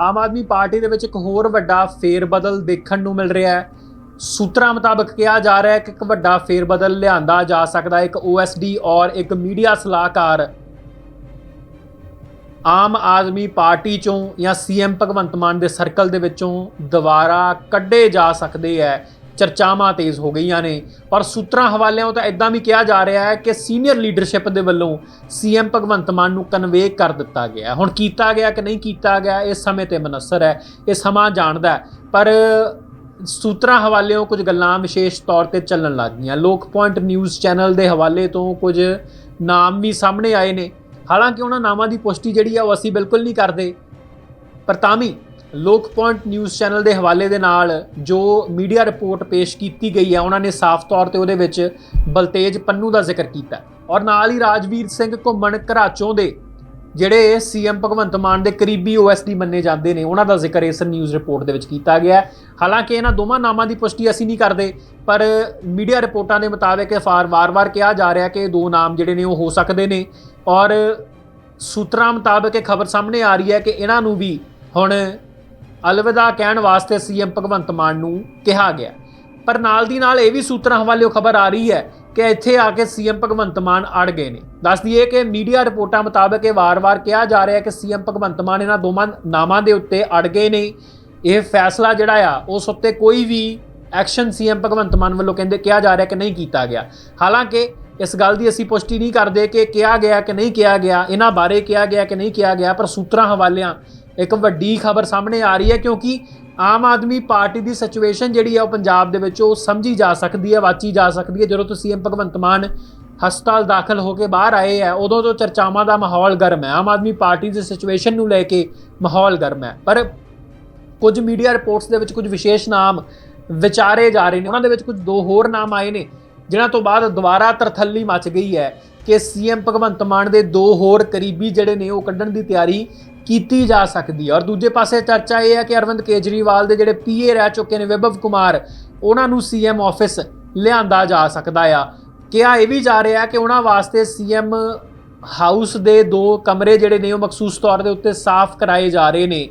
Aam Aadmi party ਦੇ ਵਿੱਚ ਇੱਕ ਹੋਰ ਵੱਡਾ ਫੇਰਬਦਲ ਦੇਖਣ ਨੂੰ ਮਿਲ ਰਿਹਾ ਹੈ। ਸੂਤਰਾਂ ਮੁਤਾਬਕ ਕਿਹਾ ਜਾ ਰਿਹਾ ਹੈ ਕਿ ਇੱਕ ਵੱਡਾ ਫੇਰਬਦਲ ਲਿਆਂਦਾ ਜਾ ਸਕਦਾ ਹੈ, ਇੱਕ OSD ਔਰ ਇੱਕ ਮੀਡੀਆ ਸਲਾਹਕਾਰ। ਆਮ ਆਦਮੀ ਪਾਰਟੀ ਚੋਂ ਜਾਂ ਸੀਐਮ ਭਗਵੰਤ ਮਾਨ ਦੇ ਸਰਕਲ ਦੇ ਵਿੱਚੋਂ ਦੁਬਾਰਾ ਕੱਢੇ ਜਾ ਸਕਦੇ ਹੈ। ਚਰਚਾਵਾਂ ਤੇਜ਼ ਹੋ ਗਈਆਂ ਨੇ। ਪਰ ਸੂਤਰਾਂ ਹਵਾਲਿਆਂ ਤਾਂ ਇਦਾਂ ਵੀ ਕਿਹਾ ਜਾ ਰਿਹਾ ਹੈ ਕਿ ਸੀਨੀਅਰ ਲੀਡਰਸ਼ਿਪ ਦੇ ਵੱਲੋਂ ਸੀਐਮ ਭਗਵੰਤ ਮਾਨ ਨੂੰ ਕਨਵੇ ਕਰ ਦਿੱਤਾ ਗਿਆ ਹੁਣ ਕੀਤਾ ਗਿਆ ਕਿ ਨਹੀਂ ਕੀਤਾ ਗਿਆ ਇਸ ਸਮੇਂ ਤੇ ਮਨਸਰ ਹੈ, ਇਹ ਸਮਾਂ ਜਾਣਦਾ ਹੈ। ਪਰ ਸੂਤਰਾਂ ਹਵਾਲਿਆਂ ਕੁਝ ਗੱਲਾਂ ਵਿਸ਼ੇਸ਼ ਤੌਰ ਤੇ ਚੱਲਣ ਲੱਗ ਗਈਆਂ। ਲੋਕ ਪੁਆਇੰਟ ਨਿਊਜ਼ ਚੈਨਲ ਦੇ ਹਵਾਲੇ ਤੋਂ ਕੁਝ ਨਾਮ ਵੀ ਸਾਹਮਣੇ ਆਏ ਨੇ। ਹਾਲਾਂਕਿ ਉਹਨਾਂ ਨਾਮਾਂ ਦੀ ਪੁਸ਼ਟੀ ਜਿਹੜੀ ਆ, ਉਹ ਅਸੀਂ ਬਿਲਕੁਲ ਨਹੀਂ ਕਰਦੇ। ਪਰ ਤਾਂ ਵੀ ਲੋਕ ਪੁਆਇੰਟ ਨਿਊਜ਼ ਚੈਨਲ ਦੇ ਹਵਾਲੇ ਦੇ ਨਾਲ ਜੋ ਮੀਡੀਆ ਰਿਪੋਰਟ ਪੇਸ਼ ਕੀਤੀ ਗਈ ਹੈ, ਉਹਨਾਂ ਨੇ ਸਾਫ਼ ਤੌਰ ਤੇ ਉਹਦੇ ਵਿੱਚ ਬਲਤੇਜ ਪੰਨੂ ਦਾ ਜ਼ਿਕਰ ਕੀਤਾ ਔਰ ਨਾਲ ਹੀ ਰਾਜਵੀਰ ਸਿੰਘ ਘੁੰਮਣ ਘਰਾਚੋਂ ਦੇ ਜਿਹੜੇ ਸੀਐਮ ਭਗਵੰਤ ਮਾਨ ਦੇ ਕਰੀਬੀ OSD ਮੰਨੇ ਜਾਂਦੇ ਨੇ, ਉਹਨਾਂ ਦਾ ਜ਼ਿਕਰ ਇਸ ਨਿਊਜ਼ ਰਿਪੋਰਟ ਦੇ ਵਿੱਚ ਕੀਤਾ ਗਿਆ ਹਾਲਾਂਕਿ ਇਹਨਾਂ ਦੋਵਾਂ ਨਾਮਾਂ ਦੀ ਪੁਸ਼ਟੀ ਅਸੀਂ ਨਹੀਂ ਕਰਦੇ, ਪਰ ਮੀਡੀਆ ਰਿਪੋਰਟਾਂ ਦੇ ਮੁਤਾਬਕ ਇਹ ਫਾਰ ਵਾਰ-ਵਾਰ ਕਿਹਾ ਜਾ ਰਿਹਾ ਕਿ ਇਹ ਦੋ ਨਾਮ ਜਿਹੜੇ ਨੇ ਉਹ ਹੋ ਸਕਦੇ ਨੇ। ਔਰ ਸੂਤਰਾਂ ਮੁਤਾਬਕ ਇਹ ਖਬਰ ਸਾਹਮਣੇ ਆ ਰਹੀ ਹੈ ਕਿ ਇਹਨਾਂ ਨੂੰ ਵੀ ਹੁਣ ਅਲਵਿਦਾ ਕਹਿਣ ਵਾਸਤੇ ਸੀਐਮ ਭਗਵੰਤ ਮਾਨ ਨੂੰ ਕਿਹਾ ਗਿਆ। ਪਰ ਨਾਲ ਦੀ ਨਾਲ ਇਹ ਵੀ ਸੂਤਰਾਂ ਹਵਾਲਿਓ ਖਬਰ ਆ ਰਹੀ ਹੈ ਕਿ ਇੱਥੇ ਆ ਕੇ ਸੀਐਮ ਭਗਵੰਤ ਮਾਨ ਅੜ ਗਏ ਨੇ। ਦੱਸ ਦਈਏ ਕਿ ਮੀਡੀਆ ਰਿਪੋਰਟਾਂ ਮੁਤਾਬਕ ਇਹ ਵਾਰ-ਵਾਰ ਕਿਹਾ ਜਾ ਰਿਹਾ ਹੈ ਕਿ ਸੀਐਮ ਭਗਵੰਤ ਮਾਨ ਇਹਨਾਂ ਦੋਵਾਂ ਨਾਮਾਂ ਦੇ ਉੱਤੇ ਅੜ ਗਏ ਨੇ। ਇਹ ਫੈਸਲਾ ਜਿਹੜਾ ਆ, ਉਸ ਉੱਤੇ ਕੋਈ ਵੀ ਐਕਸ਼ਨ ਸੀਐਮ ਭਗਵੰਤ ਮਾਨ ਵੱਲੋਂ ਕਹਿੰਦੇ ਕਿਹਾ ਜਾ ਰਿਹਾ ਕਿ ਨਹੀਂ ਕੀਤਾ ਗਿਆ। ਹਾਲਾਂਕਿ ਇਸ ਗੱਲ ਦੀ ਅਸੀਂ ਪੁਸ਼ਟੀ ਨਹੀਂ ਕਰਦੇ ਕਿ ਕਿਹਾ ਗਿਆ ਕਿ ਨਹੀਂ ਕਿਹਾ ਗਿਆ, ਇਹਨਾਂ ਬਾਰੇ ਕਿਹਾ ਗਿਆ ਕਿ ਨਹੀਂ ਕਿਹਾ ਗਿਆ, ਪਰ ਸੂਤਰਾਂ ਹਵਾਲਿਆਂ ਇੱਕ ਵੱਡੀ ਖਬਰ ਸਾਹਮਣੇ ਆ ਰਹੀ ਹੈ ਕਿਉਂਕਿ ਆਮ ਆਦਮੀ ਪਾਰਟੀ ਦੀ ਸਿਚੁਏਸ਼ਨ ਜਿਹੜੀ ਹੈ ਉਹ ਪੰਜਾਬ ਦੇ ਵਿੱਚ ਉਹ ਸਮਝੀ ਜਾ ਸਕਦੀ ਹੈ, ਵਾਚੀ ਜਾ ਸਕਦੀ ਹੈ। ਜਦੋਂ ਤੋਂ ਸੀਐਮ ਭਗਵੰਤ ਮਾਨ ਹਸਪਤਾਲ ਦਾਖਲ ਹੋ ਕੇ ਬਾਹਰ ਆਏ ਹੈ ਉਦੋਂ ਤੋਂ ਚਰਚਾਵਾਂ ਦਾ ਮਾਹੌਲ ਗਰਮ ਹੈ। ਆਮ ਆਦਮੀ ਪਾਰਟੀ ਦੀ ਸਿਚੁਏਸ਼ਨ ਨੂੰ ਲੈ ਕੇ ਮਾਹੌਲ ਗਰਮ ਹੈ। ਪਰ ਕੁਝ ਮੀਡੀਆ ਰਿਪੋਰਟਸ ਦੇ ਵਿੱਚ ਕੁਝ ਵਿਸ਼ੇਸ਼ ਨਾਮ ਵਿਚਾਰੇ ਜਾ ਰਹੇ ਨੇ। ਉਹਨਾਂ ਦੇ ਵਿੱਚ ਕੁਝ ਦੋ ਹੋਰ ਨਾਮ ਆਏ ਨੇ, ਜਿਨ੍ਹਾਂ ਤੋਂ ਬਾਅਦ ਦੁਬਾਰਾ ਤਰਥੱਲੀ ਮਚ ਗਈ ਹੈ ਕਿ ਸੀਐਮ ਭਗਵੰਤ ਮਾਨ ਦੇ ਦੋ ਹੋਰ ਕਰੀਬੀ ਜਿਹੜੇ ਨੇ ਉਹ ਕੱਢਣ ਦੀ ਤਿਆਰੀ ਕੀਤੀ ਜਾ ਸਕਦੀ ਹੈ। ਔਰ ਦੂਜੇ ਪਾਸੇ ਚਰਚਾ ਇਹ ਹੈ ਕਿ ਅਰਵਿੰਦ ਕੇਜਰੀਵਾਲ ਦੇ ਜਿਹੜੇ ਪੀਏ ਰਹਿ ਚੁੱਕੇ ਨੇ ਵਿਭਵ ਕੁਮਾਰ, ਉਹਨਾਂ ਨੂੰ ਸੀਐਮ ਆਫਿਸ ਲਿਆਂਦਾ ਜਾ ਸਕਦਾ ਆ। ਕਿਹਾ ਇਹ ਵੀ ਜਾ ਰਿਹਾ ਕਿ ਉਹਨਾਂ ਵਾਸਤੇ ਸੀਐਮ ਹਾਊਸ ਦੇ ਦੋ ਕਮਰੇ ਜਿਹੜੇ ਨੇ ਉਹ ਮਖਸੂਸ ਤੌਰ ਦੇ ਉੱਤੇ ਸਾਫ਼ ਕਰਾਏ ਜਾ ਰਹੇ ਨੇ।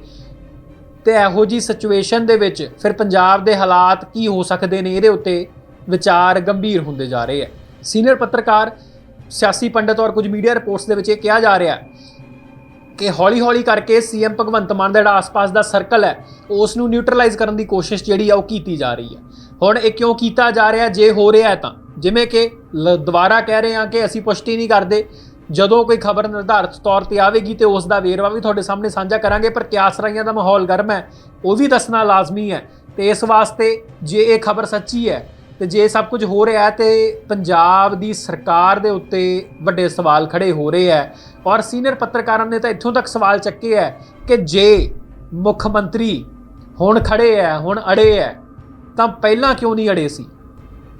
ਤੇ ਇਹੋ ਜੀ ਸਿਚੁਏਸ਼ਨ ਦੇ ਵਿੱਚ ਫਿਰ ਪੰਜਾਬ ਦੇ ਹਾਲਾਤ ਕੀ ਹੋ ਸਕਦੇ ਨੇ, ਇਹਦੇ ਉੱਤੇ ਵਿਚਾਰ ਗੰਭੀਰ ਹੁੰਦੇ ਜਾ ਰਹੇ ਹੈ ਸੀਨੀਅਰ ਪੱਤਰਕਾਰ ਸਿਆਸੀ ਪੰਡਤ ਔਰ ਕੁਝ ਮੀਡੀਆ ਰਿਪੋਰਟਸ ਦੇ ਵਿੱਚ ਇਹ ਕਿਹਾ ਜਾ ਰਿਹਾ ਹੈ ਕਿ ਹੌਲੀ-ਹੌਲੀ ਕਰਕੇ ਸੀਐਮ ਭਗਵੰਤ ਮਾਨ ਦਾ ਜਿਹੜਾ ਆਸ-ਪਾਸ ਦਾ ਸਰਕਲ ਹੈ, ਉਸ ਨੂੰ ਨਿਊਟਰਲਾਈਜ਼ ਕਰਨ ਦੀ ਕੋਸ਼ਿਸ਼ ਜਿਹੜੀ ਆ ਉਹ ਕੀਤੀ ਜਾ ਰਹੀ ਹੈ। ਹੁਣ ਇਹ ਕਿਉਂ ਕੀਤਾ ਜਾ ਰਿਹਾ? ਜੇ ਹੋ ਰਿਹਾ ਤਾਂ। ਜਿਵੇਂ ਕਿ ਲ- ਦੁਬਾਰਾ ਕਹਿ ਰਹੇ ਹਾਂ ਕਿ ਅਸੀਂ ਪੁਸ਼ਟੀ ਨਹੀਂ ਕਰਦੇ। ਜਦੋਂ ਕੋਈ ਖਬਰ ਨਿਰਧਾਰਤ ਤੌਰ ਤੇ ਆਵੇਗੀ ਤੇ ਉਸ ਦਾ ਵੇਰਵਾ ਵੀ ਤੁਹਾਡੇ ਸਾਹਮਣੇ ਸਾਂਝਾ ਕਰਾਂਗੇ, ਪਰ ਕਿਆਸ ਰਾਈਆਂ ਦਾ ਮਾਹੌਲ ਗਰਮ ਹੈ, ਉਹ ਵੀ ਦੱਸਣਾ ਲਾਜ਼ਮੀ ਹੈ। ਤੇ ਇਸ ਵਾਸਤੇ ਜੇ ਇਹ ਖਬਰ ਸੱਚੀ ਹੈ ਤੇ ਜੇ ਸਭ ਕੁਝ ਹੋ ਰਿਹਾ ਹੈ ਤੇ ਪੰਜਾਬ ਦੀ ਸਰਕਾਰ ਦੇ ਉੱਤੇ ਵੱਡੇ ਸਵਾਲ ਖੜੇ ਹੋ ਰਹੇ ਹੈ ਔਰ ਸੀਨੀਅਰ ਪੱਤਰਕਾਰਾਂ ਨੇ ਤਾਂ ਇੱਥੋਂ ਤੱਕ ਸਵਾਲ ਚੱਕੇ ਹੈ ਕਿ ਜੇ ਮੁੱਖ ਮੰਤਰੀ ਹੁਣ ਖੜੇ ਹੈ, ਹੁਣ ਅੜੇ ਹੈ, ਤਾਂ ਪਹਿਲਾਂ ਕਿਉਂ ਨਹੀਂ ਅੜੇ ਸੀ?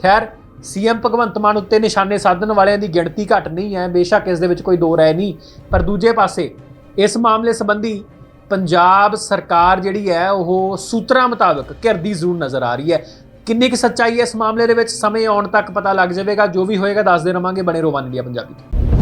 ਖੈਰ ਸੀਐਮ ਭਗਵੰਤ ਮਾਨ ਉੱਤੇ ਨਿਸ਼ਾਨੇ ਸਾਧਣ ਵਾਲਿਆਂ ਦੀ ਗਿਣਤੀ ਘੱਟ ਨਹੀਂ ਹੈ, ਬੇਸ਼ੱਕ ਇਸ ਦੇ ਵਿੱਚ ਕੋਈ ਦੋ ਰਾਏ ਨਹੀਂ, ਪਰ ਦੂਜੇ ਪਾਸੇ ਇਸ ਮਾਮਲੇ ਸੰਬੰਧੀ ਪੰਜਾਬ ਸਰਕਾਰ ਜਿਹੜੀ ਹੈ, ਉਹ ਸੂਤਰਾਂ ਮੁਤਾਬਕ ਘਿਰਦੀ ਜ਼ਰੂਰ ਨਜ਼ਰ ਆ ਰਹੀ ਹੈ। ਕਿੰਨੀ ਕੁ ਸੱਚਾਈ ਹੈ ਇਸ ਮਾਮਲੇ ਦੇ ਵਿੱਚ? ਸਮੇਂ ਆਉਣ ਤੱਕ ਪਤਾ ਲੱਗ ਜਾਵੇਗਾ। ਜੋ ਵੀ ਹੋਏਗਾ, ਦੱਸਦੇ ਰਵਾਂਗੇ। ਬਣੇ ਰੋਵਾਨ ਇੰਡੀਆ ਪੰਜਾਬੀ